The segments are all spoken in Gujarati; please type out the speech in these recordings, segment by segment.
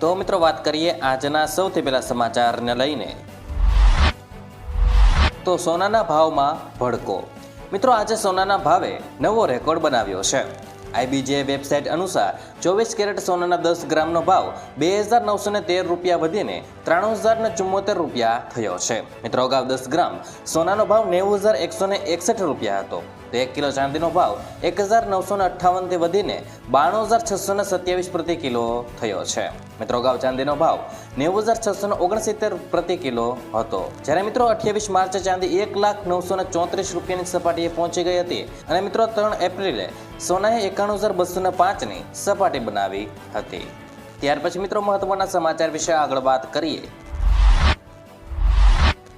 તો મિત્રો વાત કરીએ આજના સૌથી પહેલા સમાચારને લઈને. તો સોનાના ભાવમાં ભડકો. મિત્રો આજે સોનાના ભાવે નવો રેકોર્ડ બનાવ્યો છે. આઈબીજે વેબસાઇટ અનુસાર ચોવીસ કેરેટ સોનાના દસ ગ્રામનો ભાવ બે હજાર નવસો ને તેર રૂપિયા વધીને ત્રાણું હજાર ને ચુમ્મોતેર રૂપિયા થયો છે. મિત્રો અગાઉ દસ ગ્રામ સોનાનો ભાવ નેવું હજાર એકસો ને એકસઠ રૂપિયા હતો. તો એક કિલો ચાંદીનો ભાવ એક હજાર નવસો ને અઠ્ઠાવનથી વધીને બાણું હજાર છસો ને સત્યાવીસ પ્રતિ કિલો થયો છે. મિત્રો, અગાઉ ચાંદીનો ભાવ નેવું હજાર છસો ને ઓગણસિત્તેર પ્રતિ કિલો હતો. જ્યારે મિત્રો અઠ્યાવીસ માર્ચે ચાંદી એક લાખ નવસો ને ચોત્રીસ રૂપિયાની સપાટીએ પહોંચી ગઈ હતી અને મિત્રો ત્રણ એપ્રિલે સોનાએ એકાણું હજાર બસો ને પાંચની સપાટી બનાવી હતી. ત્યાર પછી મિત્રો મહત્વના સમાચાર વિશે આગળ વાત કરીએ.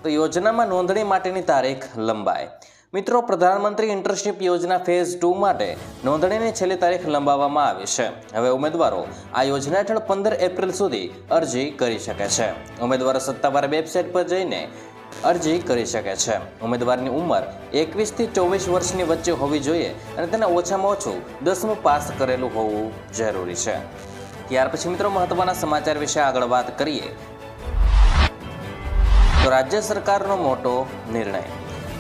તો યોજનામાં નોંધણી માટેની તારીખ લંબાય મિત્રો, પ્રધાનમંત્રી ઇન્ટર્નશીપ યોજના ફેઝ ટુ માટે નોંધણીની છેલ્લી તારીખ લંબાવવામાં આવી છે. હવે ઉમેદવારો આ યોજના હેઠળ પંદર એપ્રિલ સુધી અરજી કરી શકે છે. ઉમેદવારો સત્તાવાર વેબસાઇટ પર જઈને અરજી કરી શકે છે. ઉમેદવારની ઉંમર એકવીસથી ચોવીસ વર્ષની વચ્ચે હોવી જોઈએ અને તેને ઓછામાં ઓછું દસમું પાસ કરેલું હોવું જરૂરી છે. ત્યાર પછી મિત્રો, મહત્વના સમાચાર વિશે આગળ વાત કરીએ. તો રાજ્ય સરકારનો મોટો નિર્ણય.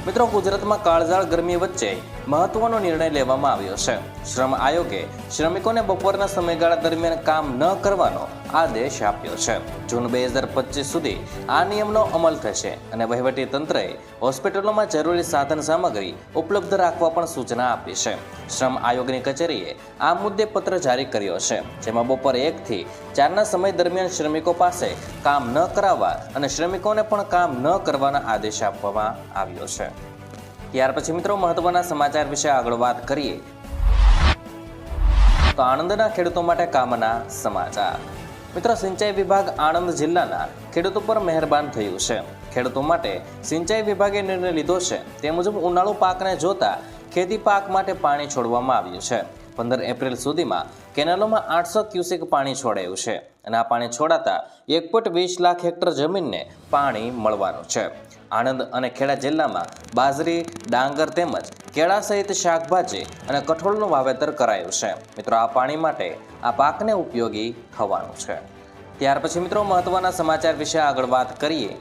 મિત્રો ગુજરાતમાં કાળઝાળ ગરમી વચ્ચે મહત્વનો નિર્ણય લેવામાં આવ્યો છે. શ્રમ આયોગે શ્રમિકોને બપોરના સમયગાળા દરમિયાન કામ ન કરવાનો આદેશ આપ્યો છે. જૂન બે હજાર પચીસ સુધી આ નિયમનો અમલ થશે અને વહીવટી તંત્રએ હોસ્પિટલોમાં જરૂરી સાધન સામગ્રી ઉપલબ્ધ રાખવા પણ સૂચના આપી છે. શ્રમ આયોગની કચેરીએ આ મુદ્દે પત્ર જારી કર્યો છે, જેમાં બપોર એકથી ચારના સમય દરમિયાન શ્રમિકો પાસે કામ ન કરાવવા અને શ્રમિકોને પણ કામ ન કરવાના આદેશ આપવામાં આવ્યો છે. ત્યાર પછી મિત્રો મહત્વના સમાચાર વિશે આગળ વાત કરીએ. તો આણંદના ખેડૂતો માટે કામના સમાચાર. મિત્રો સિંચાઈ વિભાગ આણંદ જિલ્લાના ખેડૂતો પર મહેરબાન થયું છે. ખેડૂતો માટે સિંચાઈ વિભાગે નિર્ણય લીધો છે. તે મુજબ ઉનાળુ પાકને જોતા ખેતી પાક માટે પાણી છોડવામાં આવ્યું છે. પંદર એપ્રિલ સુધીમાં કેનાલોમાં આઠસો ક્યુસેક પાણી છોડાયું છે અને આ પાણી છોડાતા એક પોઈન્ટ વીસ લાખ હેક્ટર જમીનને પાણી મળવાનું છે. આણંદ અને ખેડા જિલ્લામાં બાજરી, ડાંગર તેમજ કેળા સહિત શાકભાજી અને કઠોળનું વાવેતર કરાયું છે. મિત્રો, આ પાણી માટે આ પાકને ઉપયોગી થવાનું છે. ત્યાર પછી મિત્રો, મહત્વના સમાચાર વિશે આગળ વાત કરીએ.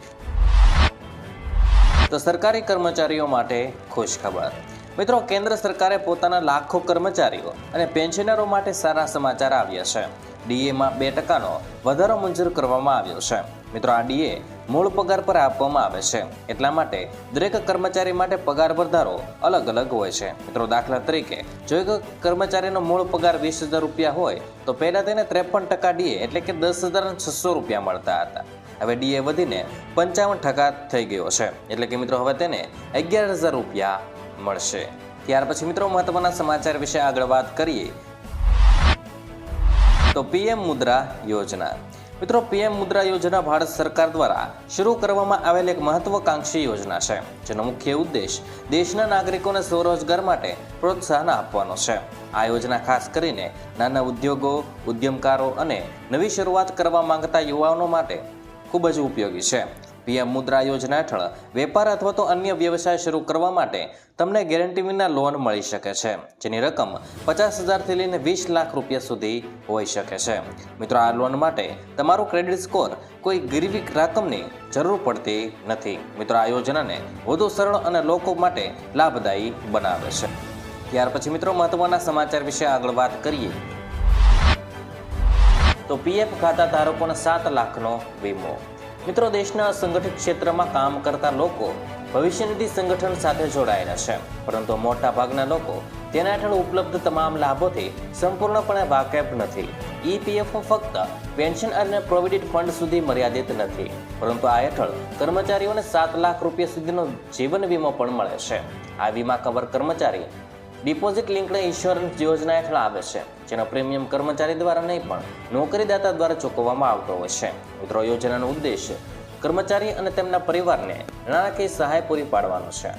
તો સરકારી કર્મચારીઓ માટે ખુશ ખબર મિત્રો, કેન્દ્ર સરકારે પોતાના લાખો કર્મચારીઓ અને પેન્શનરો માટે સારા સમાચાર આવ્યા છે. ડીએમાં બે ટકાનો વધારો મંજૂર કરવામાં આવ્યો છે. મિત્રો આ ડીએ મૂળ પગાર પર આપવામાં આવે છે. એટલા માટે દરેક કર્મચારી માટે પગાર વધારો અલગ અલગ હોય છે. મિત્રો દાખલા તરીકે, જો એક કર્મચારીનો મૂળ પગાર વીસ હજાર રૂપિયા હોય, તો પહેલાં તેને ત્રેપન ટકા ડીએ એટલે કે દસ હજાર છસો રૂપિયા મળતા હતા. હવે ડીએ વધીને પંચાવન ટકા થઈ ગયો છે. એટલે કે મિત્રો હવે તેને અગિયાર હજાર રૂપિયા મળશે. ત્યાર પછી મિત્રો મહત્વના સમાચાર વિશે આગળ વાત કરીએ. તો પીએમ મુદ્રા યોજના. મિત્રો, પીએમ મુદ્રા યોજના ભારત સરકાર દ્વારા શરૂ કરવામાં આવેલ એક મહત્વકાંક્ષી યોજના છે, જેનો મુખ્ય ઉદ્દેશ દેશના નાગરિકોને સ્વરોજગાર માટે પ્રોત્સાહન આપવાનો છે. આ યોજના ખાસ કરીને નાના ઉદ્યોગો, ઉદ્યમકારો અને નવી શરૂઆત કરવા માંગતા યુવાનો માટે ખૂબ જ ઉપયોગી છે. પીએમ મુદ્રા યોજના હેઠળ વેપાર અથવા તો અન્ય વ્યવસાય શરૂ કરવા માટે તમને ગેરંટી વિના લોન મળી શકે છે, જેની રકમ પચાસ હજારથી લઈને વીસ લાખ રૂપિયા સુધી હોઈ શકે છે. મિત્રો, આ લોન માટે તમારું ક્રેડિટ સ્કોર કોઈ ગીરવી રકમની જરૂર પડતી નથી. મિત્રો, આ યોજનાને વધુ સરળ અને લોકો માટે લાભદાયી બનાવે છે. ત્યાર પછી મિત્રો, મહત્વના સમાચાર વિશે આગળ વાત કરીએ. તો પીએફ ખાતા ધારકોને સાત લાખનો વીમો. મિત્રો, દેશના સંગઠિત ક્ષેત્રમાં કામ કરતા લોકો ભવિષ્ય નિધિ સંગઠન સાથે જોડાયેલા છે. પરંતુ મોટા ભાગના લોકો તેના હેઠળ ઉપલબ્ધ તમામ લાભોથી સંપૂર્ણપણે વાકેફ નથી. ઈપીએફ ફક્ત પેન્શન અને પ્રોવિડન્ટ ફંડ સુધી મર્યાદિત નથી. પરંતુ આ હેઠળ કર્મચારીઓને સાત લાખ રૂપિયા સુધીનો જીવન વીમો પણ મળે છે. આ વીમા કવર કર્મચારી ડિપોઝિટ લિંક્ડ ઇન્સ્યોરન્સ યોજના હેઠળ આવે છે. જેનો પ્રીમિયમ કર્મચારી દ્વારા નહીં પણ નોકરીદાતા દ્વારા ચૂકવવામાં આવતો હોય છે. મિત્રો, યોજનાનો ઉદ્દેશ કર્મચારી અને તેમના પરિવારને નાણાકીય સહાય પૂરી પાડવાનો છે.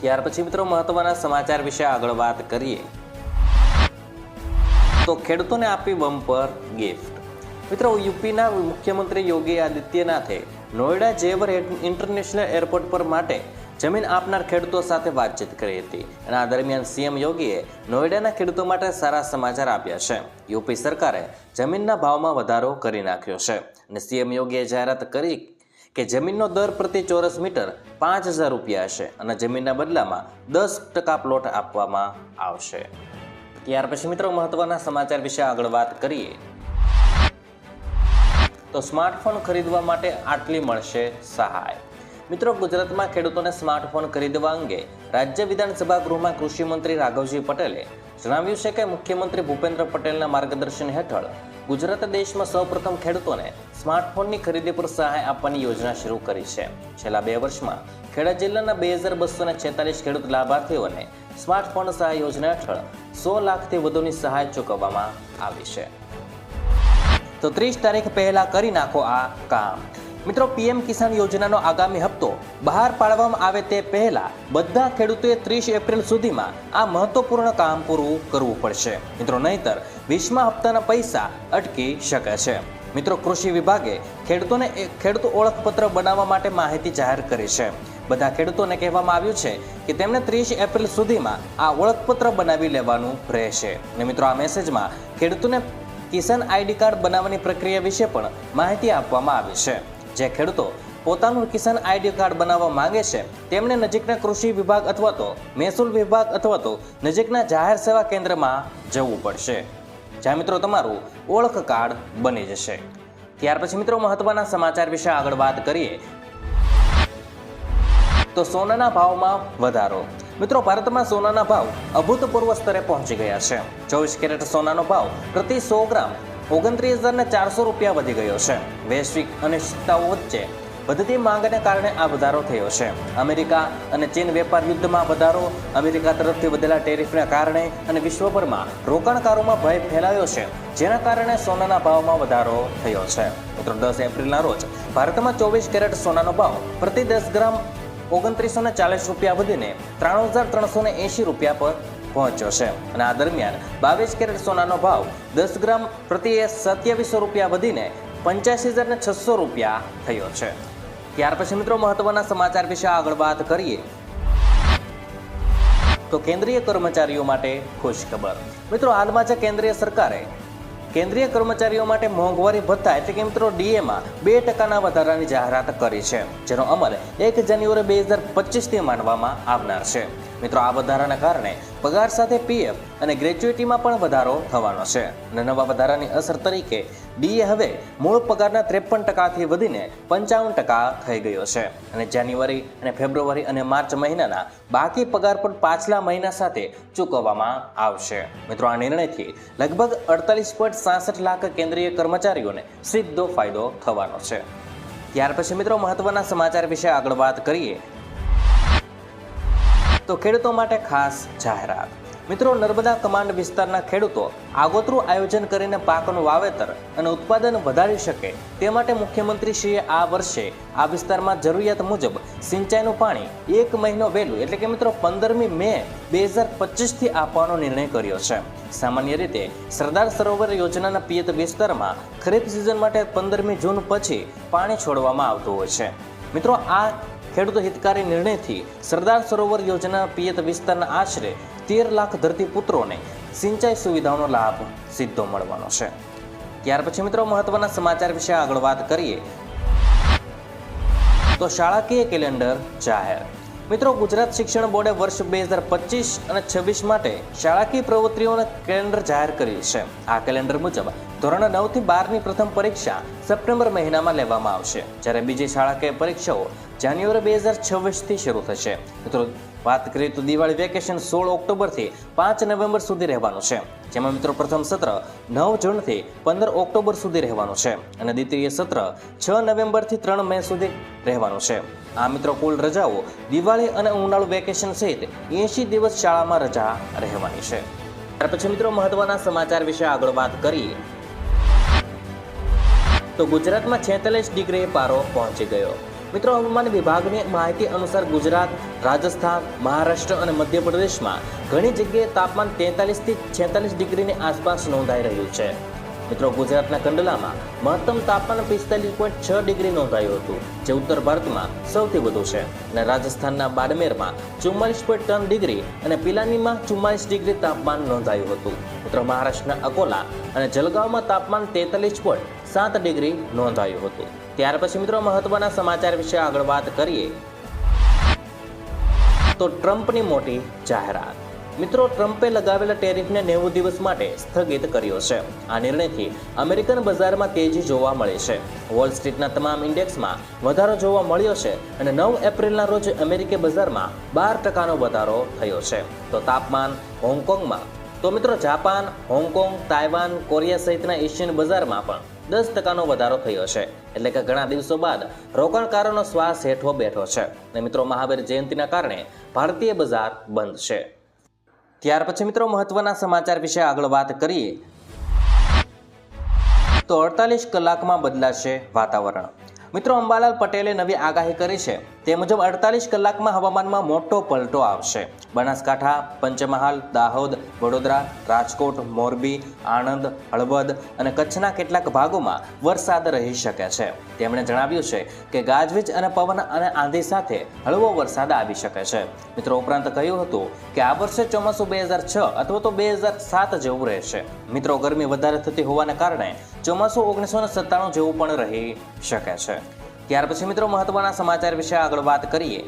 ત્યાર પછી મિત્રો, મહત્વના સમાચાર વિશે આગળ વાત કરીએ. તો ખેડૂતોને આપી બમ્પર ગિફ્ટ. મિત્રો, યુપીના મુખ્યમંત્રી યોગી આદિત્યનાથે નોઈડા જેવર ઇન્ટરનેશનલ એરપોર્ટ પર માટે જમીન આપનાર ખેડૂતો સાથે વાતચીત કરી હતી અને આ દરમિયાન સીએમ યોગીએ નોઈડાના ખેડૂતો માટે સારા સમાચાર આપ્યા છે. યુપી સરકારે જમીનના ભાવમાં વધારો કરી નાખ્યો છે અને સીએમ યોગીએ જાહેરાત કરી કે જમીનનો દર પ્રતિ ચોરસ મીટર પાંચ હજાર રૂપિયા હશે અને જમીનના બદલામાં દસ ટકા પ્લોટ આપવામાં આવશે. ત્યાર પછી મિત્રો મહત્વના સમાચાર વિશે આગળ વાત કરીએ. તો સ્માર્ટફોન ખરીદવા માટે આટલી મળશે સહાય. મિત્રો, ગુજરાતમાં ખેડૂતોને સ્માર્ટફોન ખરીદવા અંગે રાજ્ય વિધાનસભા ગૃહમાં કૃષિ મંત્રી રાઘવજી પટેલે જણાવ્યું છે કે મુખ્યમંત્રી ભૂપેન્દ્ર પટેલના માર્ગદર્શન હેઠળ ગુજરાત દેશમાં સૌપ્રથમ ખેડૂતોને સ્માર્ટફોનની ખરીદી પર સહાય આપવાની યોજના શરૂ કરી છે. છેલ્લા બે વર્ષમાં ખેડા જિલ્લાના બે હજાર બસો છેતાલીસ ખેડૂત લાભાર્થીઓને સ્માર્ટફોન સહાય યોજના હેઠળ સો લાખથી વધુની સહાય ચૂકવવામાં આવી છે. તો ત્રીસ તારીખ પહેલા કરી નાખો આ કામ. મિત્રો, પીએમ કિસાન યોજનાનો આગામી હપ્તો બહાર પાડવામાં આવે તે પહેલા બધા ખેડૂતોએ ત્રીસ એપ્રિલ સુધીમાં આ મહત્વપૂર્ણ કામ પૂરું કરવું પડશે. મિત્રો, નહીતર વીસમા હપ્તાના પૈસા અટકી શકે છે. મિત્રો, કૃષિ વિભાગે ખેડૂતોને ખેડૂત ઓળખપત્ર બનાવવા માટે માહિતી જાહેર કરી છે. બધા ખેડૂતોને કહેવામાં આવ્યું છે કે તેમણે ત્રીસ એપ્રિલ સુધીમાં આ ઓળખપત્ર બનાવી લેવાનું રહેશે. અને મિત્રો, આ મેસેજમાં ખેડૂતોને કિસાન આઈડી કાર્ડ બનાવવાની પ્રક્રિયા વિશે પણ માહિતી આપવામાં આવી છે. જે ખેડૂતો પોતાનું કિસાન આઈડી કાર્ડ બનાવવા માંગે છે, તેમણે નજીકના કૃષિ વિભાગ અથવા તો મહેસૂલ વિભાગ અથવા તો નજીકના જાહેર સેવા કેન્દ્રમાં જવું પડશે. જ્યાં મિત્રો, તમારું ઓળખ કાર્ડ બની જશે. ત્યાર પછી મિત્રો, મહત્વના સમાચાર વિશે આગળ વાત કરીએ. તો સોનાના ભાવમાં વધારો. મિત્રો, ભારતમાં સોનાના ભાવ અભૂતપૂર્વ સ્તરે પહોંચી ગયા છે. ચોવીસ કેરેટ સોનાનો ભાવ પ્રતિ સો ગ્રામ ઓગણત્રીસ હજારને ચારસો રૂપિયા વધી ગયો છે. વૈશ્વિક અનિશ્ચિતતાઓ વચ્ચે વધતી માંગને કારણે આ વધારો થયો છે. અમેરિકા અને ચીન વેપાર યુદ્ધમાં વધારો અમેરિકા તરફથી વધેલા ટેરિફના કારણે અને વિશ્વભરમાં રોકાણકારોમાં ભય ફેલાયો છે, જેના કારણે સોનાના ભાવમાં વધારો થયો છે. મિત્રો, દસ એપ્રિલના રોજ ભારતમાં ચોવીસ કેરેટ સોનાનો ભાવ પ્રતિ દસ ગ્રામ ઓગણત્રીસો ચાલીસ રૂપિયા વધીને ત્રાણું હજાર ત્રણસો એંશી રૂપિયા પર પહોંચ્યો છે. અને આ દરમિયાન બાવીસ કેરેટ સોનાનો ભાવ દસ ગ્રામ પ્રતિ સત્યાવીસો રૂપિયા વધીને પંચ્યાસી હજાર ને છસો રૂપિયા થયો છે. ત્યાર પછી મિત્રો મહત્વના સમાચાર વિશે આગળ વાત કરીએ. તો કેન્દ્રીય કર્મચારીઓ માટે ખુશ ખબર મિત્રો હાલમાં જે કેન્દ્રીય સરકારે કેન્દ્રીય કર્મચારીઓ માટે મોંઘવારી ભથ્થા એટલે કે મિત્રો ડીએમાં બે ટકાના વધારાની જાહેરાત કરી છે, જેનો અમલ એક જાન્યુઆરી બે હજાર પચીસથી માનવામાં આવનાર છે. મિત્રો, આ વધારાના કારણે પગાર સાથે પીએફ અને ગ્રેજ્યુએટીમાં પણ વધારો થવાનો છે. અને નવા વધારાની અસર તરીકે ડીએ હવે મૂળ પગારના ત્રેપન ટકાથી વધીને પંચાવન ટકા થઈ ગયો છે. અને જાન્યુઆરી અને ફેબ્રુઆરી અને માર્ચ મહિનાના બાકી પગાર પણ પાછલા મહિના સાથે ચૂકવવામાં આવશે. મિત્રો, આ નિર્ણયથી લગભગ અડતાલીસ પોઈન્ટ સાસઠ લાખ કેન્દ્રીય કર્મચારીઓને સીધો ફાયદો થવાનો છે. ત્યાર પછી મિત્રો, મહત્વના સમાચાર વિશે આગળ વાત કરીએ તો ખેડૂતો માટે ખાસ જાહેરાત. મિત્રો, નર્મદા કમાન્ડ વિસ્તારના ખેડૂતો આગોતરું આયોજન કરીને પાકનું વાવેતર અને ઉત્પાદન વધારી શકે તે માટે મુખ્યમંત્રીશ્રીએ આ વર્ષે આ વિસ્તારમાં જરૂરિયાત મુજબ સિંચાઈનું પાણી એક મહિનો વહેલું, એટલે કે મિત્રો પંદરમી મે બે હજાર પચીસથી આપવાનો નિર્ણય કર્યો છે. સામાન્ય રીતે સરદાર સરોવર યોજનાના પિયત વિસ્તારમાં ખરીફ સિઝન માટે પંદરમી જૂન પછી પાણી છોડવામાં આવતું હોય છે. મિત્રો, આ ખેડૂત હિતકારી નિર્ણયથી સરદાર સરોવર યોજના પિયત વિસ્તારના આશરે તેર લાખ ધરતીપુત્રોને સિંચાઈ સુવિધાઓનો લાભ સીધો મળવાનો છે. ત્યાર પછી મિત્રો મહત્વના સમાચાર વિશે આગળ વાત કરીએ. તો શાળાકીય કેલેન્ડર જાહેર? મિત્રો, ગુજરાત શિક્ષણ બોર્ડે વર્ષ બે હજાર પચીસ અને છવ્વીસ માટે શાળાકીય પ્રવૃત્તિઓના કેલેન્ડર જાહેર કર્યું છે. આ કેલેન્ડર મુજબ ધોરણ નવથી બારની પ્રથમ પરીક્ષા સપ્ટેમ્બર મહિનામાં લેવામાં આવશે. જ્યારે બીજી શાળાકીય પરીક્ષાઓ જાન્યુઆરી બે હજાર છવ્વીસથી શરૂ થશે. મિત્રો વાત કરીએ તો દિવાળી વેકેશન સોળ ઓક્ટોબરથી પાંચ નવેમ્બર સુધી રહેવાનું છે. જેમાં મિત્રો પ્રથમ સત્ર નવ જૂનથી પંદર ઓક્ટોબર સુધી રહેવાનું છે અને દ્વિતીય સત્ર છ નવેમ્બરથી ત્રણ મે સુધી રહેવાનું છે. આ મિત્રો કુલ રજાઓ દિવાળી અને ઉનાળુ વેકેશન સહિત એંશી દિવસ શાળામાં રજા રહેવાની છે. ત્યાર પછી મિત્રો મહત્વના સમાચાર વિશે આગળ વાત કરીએ. તો ગુજરાતમાં છેતાલીસ ડિગ્રી પારો પહોંચી ગયો. મિત્રો, હવામાન વિભાગની માહિતી અનુસાર ગુજરાત, રાજસ્થાન, મહારાષ્ટ્ર અને મધ્યપ્રદેશમાં ઘણી જગ્યાએ તાપમાન તેતાલીસથી છેતાલીસ ડિગ્રીની આસપાસ નોંધાઈ રહ્યું છે. મિત્રો, ગુજરાતના કંડલામાં મહત્તમ તાપમાન પિસ્તાલીસ પોઈન્ટ છ ડિગ્રી નોંધાયું હતું, જે ઉત્તર ભારતમાં સૌથી વધુ છે. અને રાજસ્થાનના બાડમેરમાં ચુમ્માલીસ પોઈન્ટ ત્રણ ડિગ્રી અને પિલાનીમાં ચુમ્માલીસ ડિગ્રી તાપમાન નોંધાયું હતું. મિત્રો, મહારાષ્ટ્રના અકોલા અને જલગાંવમાં તાપમાન તેતાલીસ પોઈન્ટ સાત ડિગ્રી નોંધાયું હતું. ત્યાર પછી મિત્રો મહત્વના સમાચાર વિશે આગળ વાત કરીએ. તો ટ્રમ્પની મોટી જાહેરાત. મિત્રો ટ્રમ્પે લગાવેલા ટેરિફને નેવું દિવસ માટે સ્થગિત કર્યો છે. આ નિર્ણયથી અમેરિકન બજારમાં તેજી જોવા મળી છે. વોલ સ્ટ્રીટના તમામ ઇન્ડેક્સમાં વધારો જોવા મળ્યો છે અને નવ એપ્રિલના રોજ અમેરિકી બજારમાં બાર ટકાનો વધારો થયો છે. તો તાપમાન હોંગકોંગમાં. તો મિત્રો Japan, Hong Kong, Taiwan, Korea સહિતના એશિયન બજારમાં પણ દસ ટકાનો વધારો થયો છે. એટલે કે ઘણા દિવસો બાદ રોકાણકારોનો શ્વાસ હેઠો બેઠો છે. અને મિત્રો, મહાવીર જયંતિના કારણે ભારતીય બજાર બંધ છે. ત્યાર પછી મિત્રો, મહત્વના સમાચાર વિશે આગળ વાત કરીએ. તો અડતાલીસ કલાકમાં બદલાશે વાતાવરણ. મિત્રો, અંબાલાલ પટેલે નવી આગાહી કરી છે. તે મુજબ અડતાલીસ કલાકમાં હવામાનમાં મોટો પલટો આવશે. બનાસકાંઠા, પંચમહાલ, દાહોદ, વડોદરા, રાજકોટ, મોરબી, આણંદ, હળવદ અને કચ્છના કેટલાક ભાગોમાં વરસાદ રહી શકે છે. તેમણે જણાવ્યું છે કે ગાજવીજ અને પવન અને આંધી સાથે હળવો વરસાદ આવી શકે છે. મિત્રો, ઉપરાંત કહ્યું હતું કે આ વર્ષે ચોમાસું બે હજાર છ અથવા તો બે હજાર સાત જેવું રહેશે. મિત્રો, ગરમી વધારે થતી હોવાને કારણે ચોમાસું ઓગણીસો સત્તાણું જેવું પણ રહી શકે છે. ત્યાર પછી મિત્રો મહત્વના સમાચાર વિશે આગળ વાત કરીએ.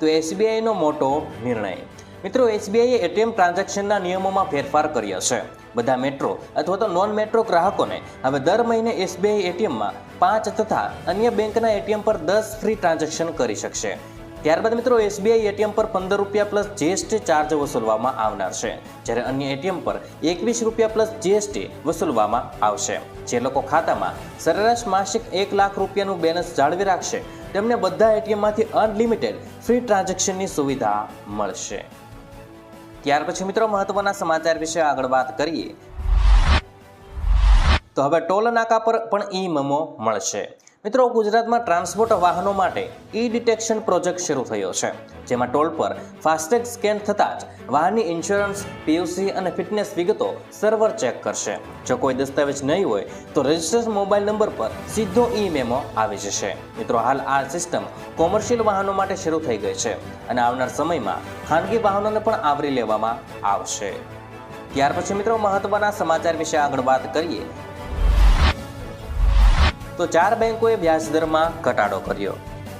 તો એસબીઆઈનો મોટો નિર્ણય. મિત્રો, એસબીઆઈએ એટીએમ ટ્રાન્ઝેક્શનના નિયમોમાં ફેરફાર કર્યો છે. બધા મેટ્રો અથવા તો નોન મેટ્રો ગ્રાહકોને હવે દર મહિને એસબીઆઈ એટીએમમાં પાંચ તથા અન્ય બેંકના એટીએમ પર દસ ફ્રી ટ્રાન્ઝેક્શન કરી શકશે. ત્યારબાદ મિત્રો એસબીઆઈ એટીએમ પર પંદર રૂપિયા પ્લસ જીએસટી ચાર્જ વસૂલવામાં આવનાર છે. જ્યારે અન્ય એટીએમ પર એકવીસ રૂપિયા પ્લસ જીએસટી વસૂલવામાં આવશે. જે લોકો ખાતામાં સરેરાશ માસિક એક લાખ રૂપિયાનું બેલેન્સ જાળવી રાખશે, તેમને બધા એટીએમમાંથી અનલિમિટેડ ફ્રી ટ્રાન્ઝેક્શનની સુવિધા મળશે. ત્યાર પછી મિત્રો, મહત્વના સમાચાર વિશે આગળ વાત કરીએ. તો હવે ટોલ નાકા પર પણ ઈ મેમો મળશે. મિત્રો, ગુજરાતમાં ટ્રાન્સપોર્ટ વાહનો માટે ઈ ડિટેક્શન પ્રોજેક્ટ શરૂ થયો છે, જેમાં ટોલ પર ફાસ્ટેગ સ્કેન થતાં જ વાહનની ઇન્સ્યોરન્સ પીયુસી અને ફિટનેસ વિગતો સર્વર ચેક કરશે. જો કોઈ દસ્તાવેજ નહીં હોય, તો રજિસ્ટર્ડ મોબાઈલ નંબર પર સીધો ઈ મેમો આવી જશે. મિત્રો, હાલ આ સિસ્ટમ કોમર્શિયલ વાહનો માટે શરૂ થઈ ગઈ છે અને આવનાર સમયમાં ખાનગી વાહનોને પણ આવરી લેવામાં આવશે. ત્યાર પછી મિત્રો, મહત્વના સમાચાર વિશે આગળ વાત કરીએ તો ચાર બેંકોએ વ્યાજદરમાં ઘટાડો કર્યો.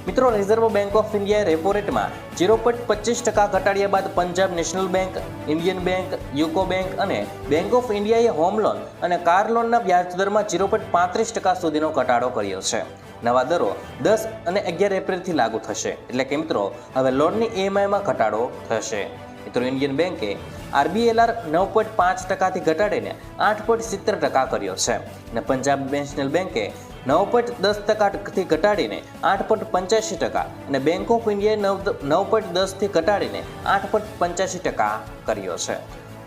મિત્રો, રિઝર્વ બેંક ઓફ ઇન્ડિયાએ રેપો રેટમાં ઝીરો પોઈન્ટ પચીસ ટકા ઘટાડ્યા બાદ Punjab national bank, Indian bank, UCO bank અને બેંક ઓફ ઇન્ડિયાએ હોમ લોન અને કાર લોનના વ્યાજદરમાં ઝીરો પોઈન્ટ પાંત્રીસ ટકા સુધીનો ઘટાડો કર્યો છે. નવા દરો દસ અને અગિયાર એપ્રિલથી લાગુ થશે. એટલે કે મિત્રો, હવે લોનની ઈએમઆઈમાં ઘટાડો થશે. મિત્રો, ઇન્ડિયન બેંકે આરબીએલઆર નવ પોઈન્ટ પાંચ ટકાથી ઘટાડીને આઠ પોઈન્ટ સિત્તેર ટકા કર્યો છે. અને પંજાબ નેશનલ બેંકે નવ પોઈન્ટ દસ ટકાથી ઘટાડીને આઠ પોઈન્ટ પંચ્યાસી ટકા અને બેંક ઓફ ઇન્ડિયાએ નવ નવ પોઈન્ટ દસથી ઘટાડીને આઠ પોઈન્ટ પંચ્યાસી ટકા કર્યો છે.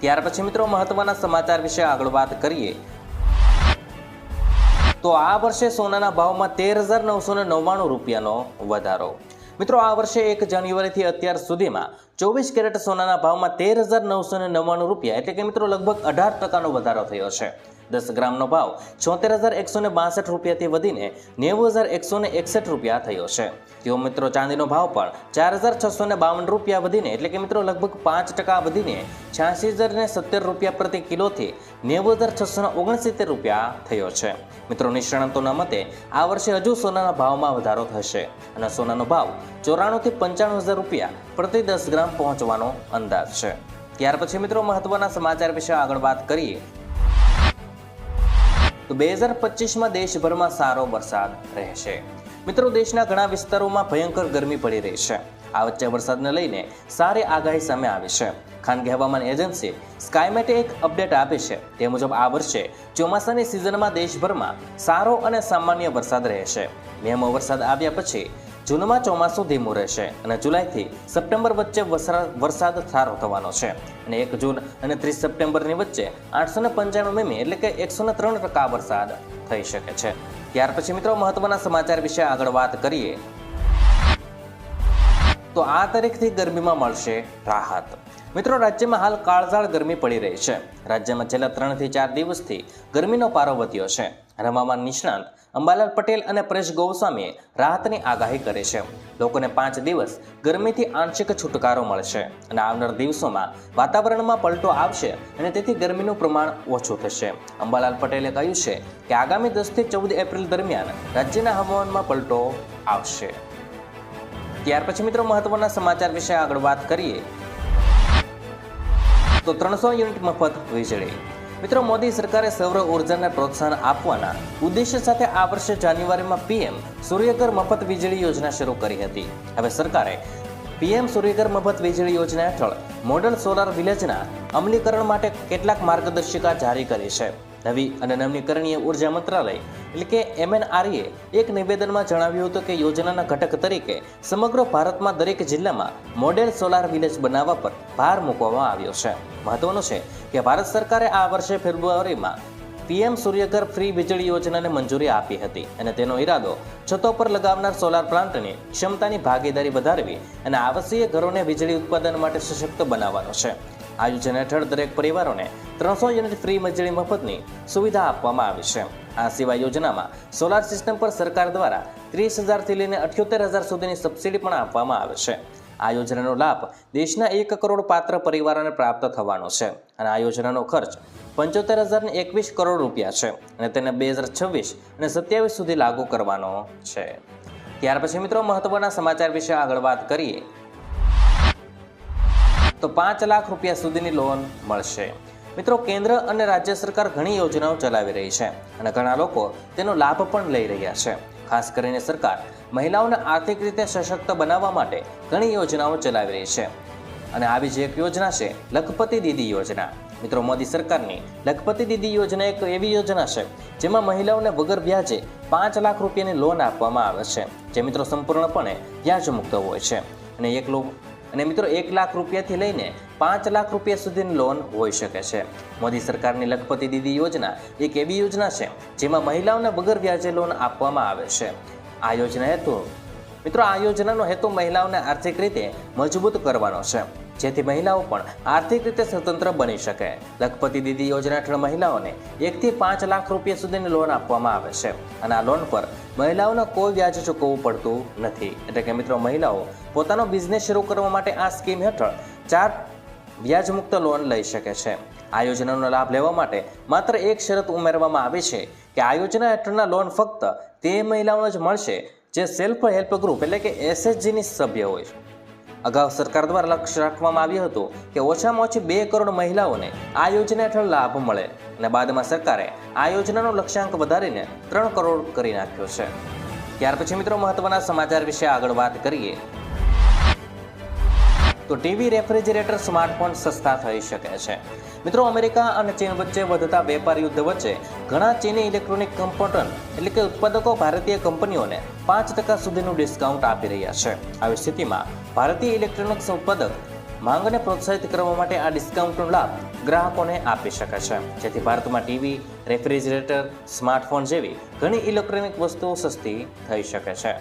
ત્યાર પછી મિત્રો મહત્વના સમાચાર વિશે આગળ વાત કરીએ. તો આ વર્ષે સોનાના ભાવમાં તેર હજાર નવસો નવ્વાણું રૂપિયાનો વધારો. મિત્રો આ વર્ષે એક જાન્યુઆરીથી અત્યાર સુધીમાં ચોવીસ કેરેટ સોનાના ભાવમાં તેર હજાર નવસો ને નવ્વાણું રૂપિયા એટલે કે મિત્રો લગભગ અઢાર ટકાનો વધારો થયો છે. દસ ગ્રામનો ભાવ છોતેર હજાર એકસો ને રૂપિયાથી વધીને નેવું હજાર એકસો એકસઠ રૂપિયા થયો છે. તેઓ મિત્રો ચાંદીનો ભાવ પણ ચાર હજાર છસો બાવન રૂપિયા વધીને, એટલે કે મિત્રો લગભગ પાંચ ટકા વધીને છ્યાસી હજાર ને રૂપિયા પ્રતિ કિલોથી નેવું હજાર છસો ને રૂપિયા થયો છે. મિત્રો નિષ્ણાંતોના મતે, આ વર્ષે હજુ સોનાના ભાવમાં વધારો થશે અને સોનાનો ભાવ ચોરાણુંથી પંચાણું હજાર રૂપિયા પ્રતિ દસ ગ્રામ પહોંચવાનો અંદાજ છે. ત્યાર પછી મિત્રો મહત્વના સમાચાર વિશે આગળ વાત કરીએ. તો બે હજાર પચીસમાં દેશભરમાં સારો વરસાદ રહેશે. મિત્રો, દેશના ઘણા વિસ્તારોમાં ભયંકર ગરમી પડી રહી છે. આ વચ્ચે વરસાદને લઈને સારી આગાહી સામે આવી છે. ખાનગી હવામાન એજન્સી સ્કાયમેટે એક અપડેટ આપી છે. તે મુજબ આ વર્ષે ચોમાસાની સિઝનમાં દેશભરમાં સારો અને સામાન્ય વરસાદ રહેશે. મેમો વરસાદ આવ્યા પછી જૂનમાં ચોમાસું ધીમું રહેશે અને જુલાઈથી સપ્ટેમ્બર વચ્ચે વરસાદ સારો થવાનો છે. અને એક જૂન અને ત્રીસ સપ્ટેમ્બરની વચ્ચે આઠસો ને પંચાણું મીમી એટલે કે એકસો ને ત્રણ ટકા વરસાદ થઈ શકે છે. ત્યાર પછી મિત્રો મહત્વના સમાચાર વિશે આગળ વાત કરીએ. તો આ તારીખથી ગરમીમાં મળશે રાહત. મિત્રો રાજ્યમાં હાલ કાળઝાળ ગરમી પડી રહી છે. રાજ્યમાં છેલ્લા ત્રણથી ચાર દિવસથી ગરમીનો પારો વધ્યો છે. હવામાન નિષ્ણાંત અંબાલાલ પટેલ અને પરેશ ગોસ્વામીએ રાહતની આગાહી કરી છે. લોકોને પાંચ દિવસ ગરમીથી આંશિક છુટકારો મળશે અને આવનાર દિવસોમાં વાતાવરણમાં પલટો આવશે અને તેથી ગરમીનું પ્રમાણ ઓછું થશે. અંબાલાલ પટેલે કહ્યું છે કે આગામી દસથી ચૌદ એપ્રિલ દરમિયાન રાજ્યના હવામાનમાં પલટો આવશે. ત્યાર પછી મિત્રો મહત્વના સમાચાર વિશે આગળ વાત કરીએ. તો ત્રણસો યુનિટ મફત વીજળી. મિત્રો, મોદી સરકારે સૌર ઉર્જાને પ્રોત્સાહન આપવાના ઉદ્દેશ્ય સાથે આ વર્ષે જાન્યુઆરીમાં પીએમ સૂર્યઘર મફત વીજળી યોજના શરૂ કરી હતી. હવે સરકારે પીએમ સૂર્યઘર મફત વીજળી યોજના હેઠળ મોડલ સોલાર વિલેજના અમલીકરણ માટે કેટલાક માર્ગદર્શિકા જારી કરી છે. નવી અને નવીનીકરણીય ઊર્જા મંત્રાલય, એટલે કે એમએનઆરએ, એક નિવેદનમાં જણાવ્યું હતું કે યોજનાના ઘટક તરીકે સમગ્ર ભારતમાં દરેક જિલ્લામાં મોડેલ સોલાર વિલેજ બનાવવા પર ભાર મૂકવામાં આવ્યો છે. મહત્વનું છે કે ભારત સરકારે આ વર્ષે ફેબ્રુઆરીમાં પીએમ સૂર્યઘર ફ્રી વીજળી યોજનાને મંજૂરી આપી હતી અને તેનો ઈરાદો છતો પર લગાવનાર સોલાર પ્લાન્ટની ક્ષમતાની ભાગીદારી વધારવી અને આવાસીય ઘરોને વીજળી ઉત્પાદન માટે સશક્ત બનાવવાનો છે. આ યોજના હેઠળ દરેક પરિવારોને ત્રણસો યુનિટ ફ્રી વીજળી મફતની સુવિધા આપવામાં આવી છે. આ સિવાય યોજનામાં સોલાર સિસ્ટમ પર સરકાર દ્વારા ત્રીસ હજારથી લઈને અઠ્યોતેર હજાર સુધીની સબસિડી પણ આપવામાં આવે છે. આ યોજનાનો લાભ દેશના એક કરોડ પાત્ર પરિવારોને પ્રાપ્ત થવાનો છે અને આ યોજનાનો ખર્ચ પંચોતેર હજાર એકવીસ કરોડ રૂપિયા છે અને તેને બે હજાર છવ્વીસ અને સત્યાવીસ સુધી લાગુ કરવાનો છે. ત્યાર પછી મિત્રો મહત્વના સમાચાર વિશે આગળ વાત કરીએ. તો પાંચ લાખ રૂપિયા સુધીની લોન મળશે. મિત્રો, કેન્દ્ર અને રાજ્ય સરકાર ઘણી યોજનાઓ ચલાવી રહી છે અને ઘણા લોકો તેનો લાભ પણ લઈ રહ્યા છે. ખાસ કરીને સરકાર મહિલાઓને આર્થિક રીતે સશક્ત બનાવવા માટે ઘણી યોજનાઓ ચલાવી રહી છે. અને આવી જ એક યોજના છે, લખપતિ દીદી યોજના. મિત્રો, મોદી સરકારની લખપતિ દીદી યોજના એક એવી યોજના છે, જેમાં મહિલાઓને વગર વ્યાજે પાંચ લાખ રૂપિયાની લોન આપવામાં આવે છે, જે મિત્રો સંપૂર્ણપણે વ્યાજ મુક્ત હોય છે. અને એક અને મિત્રો એક લાખ રૂપિયાથી લઈને પાંચ લાખ રૂપિયા સુધીની લોન હોઈ શકે છે. મોદી સરકારની લખપતિ દીદી યોજના એક એવી યોજના છે જેમાં મહિલાઓને વગર વ્યાજે લોન આપવામાં આવે છે. આ યોજના હેતુ મિત્રો આ યોજનાનો હેતુ મહિલાઓને આર્થિક રીતે મજબૂત કરવાનો છે. જેથી મહિલાઓ પણ આર્થિક રીતે સ્વતંત્ર બની શકે. લખપતિ દીદી યોજના હેઠળ મહિલાઓને એકથી પાંચ લાખ રૂપિયા સુધીની લોન આપવામાં આવે છે. અને આ લોન પર મહિલાઓને કોઈ વ્યાજ ચૂકવવું પડતું નથી. એટલે કે મિત્રો, મહિલાઓ પોતાનો બિઝનેસ શરૂ કરવા માટે આ સ્કીમ હેઠળ ચાર વ્યાજમુક્ત લોન લઈ શકે છે. આ યોજનાનો લાભ લેવા માટે માત્ર એક શરત ઉમેરવામાં આવી છે કે આ યોજના હેઠળના લોન ફક્ત તે મહિલાઓને જ મળશે જે સેલ્ફ હેલ્પ ગ્રુપ એટલે કે એસએચજીની સભ્ય હોય. અગાઉ સરકાર દ્વારા લક્ષ્ય રાખવામાં આવ્યું હતું કે ઓછામાં ઓછી બે કરોડ મહિલાઓને આ યોજના હેઠળ લાભ મળે અને બાદમાં સરકારે આ યોજનાનો લક્ષ્યાંક વધારીને ત્રણ કરોડ કરી નાખ્યો છે. ત્યાર પછી મિત્રો મહત્વના સમાચાર વિશે આગળ વાત કરીએ. તો ટીવી રેફ્રિજરેટર સ્માર્ટફોન સસ્તા થઈ શકે છે. મિત્રો અમેરિકા અને ચીન વચ્ચે વધતા વેપાર યુદ્ધ વચ્ચે ઘણા ચીની ઇલેક્ટ્રોનિક કમ્પોટન એટલે કે ઉત્પાદકો ભારતીય કંપનીઓને પાંચ ટકા સુધીનું ડિસ્કાઉન્ટ આપી રહ્યા છે. આવી સ્થિતિમાં ભારતીય ઇલેક્ટ્રોનિક્સ ઉત્પાદક માંગને પ્રોત્સાહિત કરવા માટે આ ડિસ્કાઉન્ટનો લાભ ગ્રાહકોને આપી શકે છે. જેથી ભારતમાં ટીવી, રેફ્રિજરેટર, સ્માર્ટફોન જેવી ઘણી ઇલેક્ટ્રોનિક વસ્તુઓ સસ્તી થઈ શકે છે.